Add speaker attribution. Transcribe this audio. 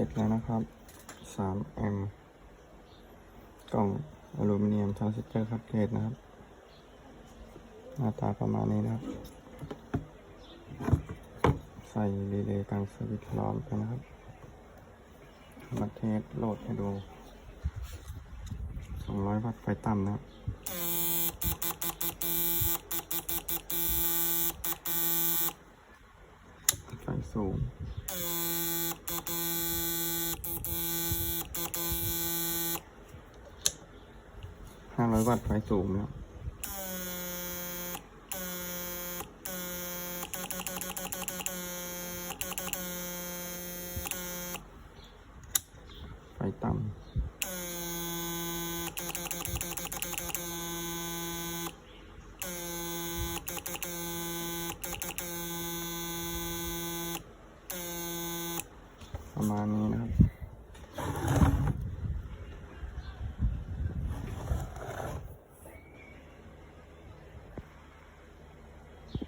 Speaker 1: ร็จแล้วนะครับ3แอมป์กล่องอลูมิเนียมทรานซิสเตอร์คัดเกรดนะครับ หน้าตาประมาณนี้นะครับ ใส่รีเลย์กลางสวิตช์ล้อมไปนะครับมาเทสโหลดให้ดู 200 วัตต์ไฟต่ำนะครับไฟสูง 500 วัตต์ไฟสูงนะครับไฟต่ำประมาณนี้นะครับ